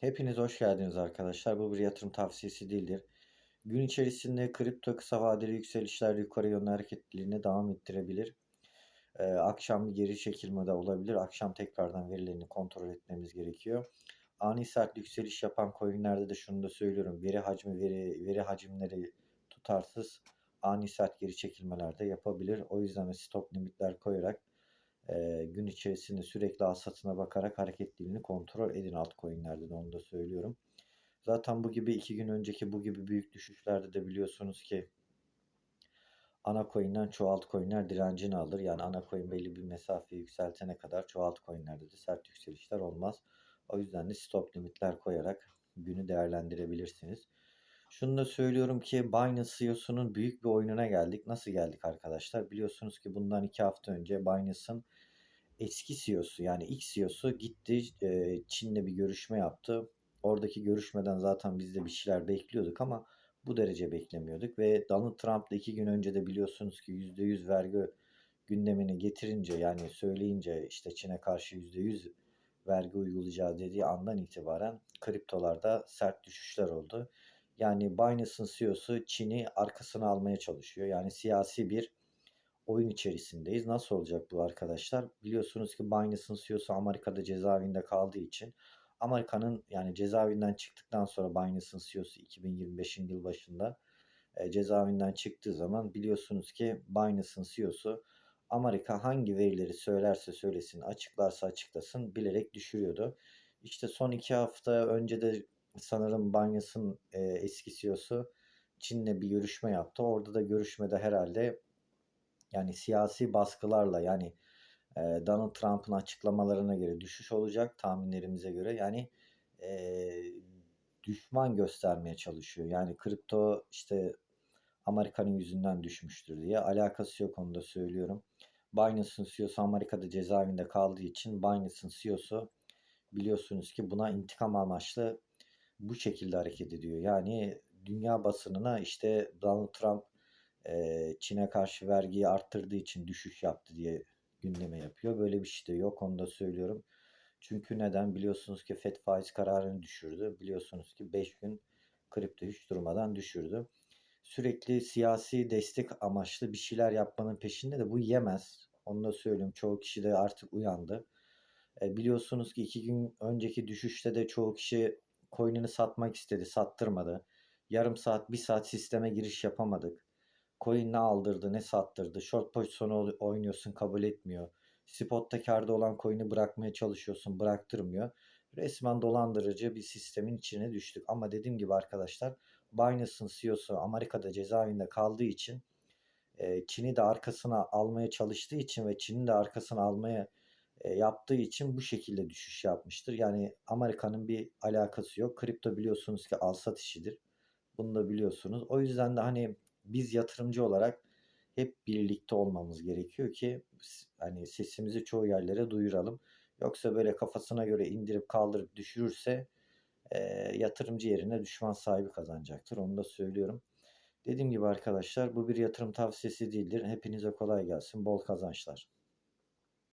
Hepiniz hoş geldiniz arkadaşlar. Bu bir yatırım tavsiyesi değildir. Gün içerisinde kripto kısa vadeli yükselişler yukarı yönlü hareketliliğine devam ettirebilir. Ee, akşam bir geri çekilme de olabilir. Akşam tekrardan verilerini kontrol etmemiz gerekiyor. Ani sert yükseliş yapan coinlerde de şunu da söylüyorum. Veri hacmi, veri, veri hacimleri tutarsız ani sert geri çekilmeler de yapabilir. O yüzden de stop limitler koyarak gün içerisinde sürekli al satına bakarak hareketliliğini kontrol edin altcoin'lerde de onu da söylüyorum. Zaten bu gibi iki gün önceki bu gibi büyük düşüşlerde de biliyorsunuz ki ana coin'den çoğu altcoin'ler direncini alır. Yani ana coin belli bir mesafeyi yükseltene kadar çoğu altcoin'lerde de sert yükselişler olmaz. O yüzden de stop limitler koyarak günü değerlendirebilirsiniz. Şunu da söylüyorum ki Binance CEO'sunun büyük bir oyununa geldik. Nasıl geldik arkadaşlar? Biliyorsunuz ki bundan iki hafta önce Binance'ın eski CEO'su yani ilk CEO'su gitti e, Çin'le bir görüşme yaptı. Oradaki görüşmeden zaten biz de bir şeyler bekliyorduk ama bu derece beklemiyorduk. Ve Donald Trump da iki gün önce de biliyorsunuz ki %100 vergi gündemini getirince yani söyleyince işte Çin'e karşı %100 vergi uygulayacağı dediği andan itibaren kriptolarda sert düşüşler oldu. Yani Binance'ın CEO'su Çin'i arkasına almaya çalışıyor. Yani siyasi bir oyun içerisindeyiz. Nasıl olacak bu arkadaşlar? Biliyorsunuz ki Binance'ın CEO'su Amerika'da cezaevinde kaldığı için Amerika'nın yani cezaevinden çıktıktan sonra Binance'ın CEO'su 2025 yıl başında e, cezaevinden çıktığı zaman biliyorsunuz ki Binance'ın CEO'su Amerika hangi verileri söylerse söylesin, açıklarsa açıklasın bilerek düşürüyordu. İşte son iki hafta önce de sanırım Binance'ın e, eski CEO'su Çin'le bir görüşme yaptı. Orada da görüşmede herhalde yani siyasi baskılarla yani e, Donald Trump'ın açıklamalarına göre düşüş olacak tahminlerimize göre. Yani e, düşman göstermeye çalışıyor. Yani kripto işte Amerika'nın yüzünden düşmüştür diye. Alakası yok onu da söylüyorum. Binance'ın CEO'su Amerika'da cezaevinde kaldığı için Binance'ın CEO'su biliyorsunuz ki buna intikam amaçlı bu şekilde hareket ediyor. Yani dünya basınına işte Donald Trump Çin'e karşı vergiyi arttırdığı için düşüş yaptı diye gündeme yapıyor. Böyle bir şey de yok onu da söylüyorum. Çünkü neden? Biliyorsunuz ki FED faiz kararını düşürdü. Biliyorsunuz ki 5 gün kripto hiç durmadan düşürdü. Sürekli siyasi destek amaçlı bir şeyler yapmanın peşinde de bu yemez. Onu da söyleyeyim. Çoğu kişi de artık uyandı. E, biliyorsunuz ki iki gün önceki düşüşte de çoğu kişi coin'ini satmak istedi, sattırmadı. Yarım saat, bir saat sisteme giriş yapamadık. Coin ne aldırdı, ne sattırdı. Short pozisyonu oynuyorsun, kabul etmiyor. Spotta karda olan coin'i bırakmaya çalışıyorsun, bıraktırmıyor. Resmen dolandırıcı bir sistemin içine düştük. Ama dediğim gibi arkadaşlar Binance'ın CEO'su Amerika'da cezaevinde kaldığı için Çin'i de arkasına almaya çalıştığı için ve Çin'in de arkasına almaya e, yaptığı için bu şekilde düşüş yapmıştır. Yani Amerika'nın bir alakası yok. Kripto biliyorsunuz ki al sat işidir. Bunu da biliyorsunuz. O yüzden de hani biz yatırımcı olarak hep birlikte olmamız gerekiyor ki hani sesimizi çoğu yerlere duyuralım. Yoksa böyle kafasına göre indirip kaldırıp düşürürse e, yatırımcı yerine düşman sahibi kazanacaktır. Onu da söylüyorum. Dediğim gibi arkadaşlar bu bir yatırım tavsiyesi değildir. Hepinize kolay gelsin. Bol kazançlar.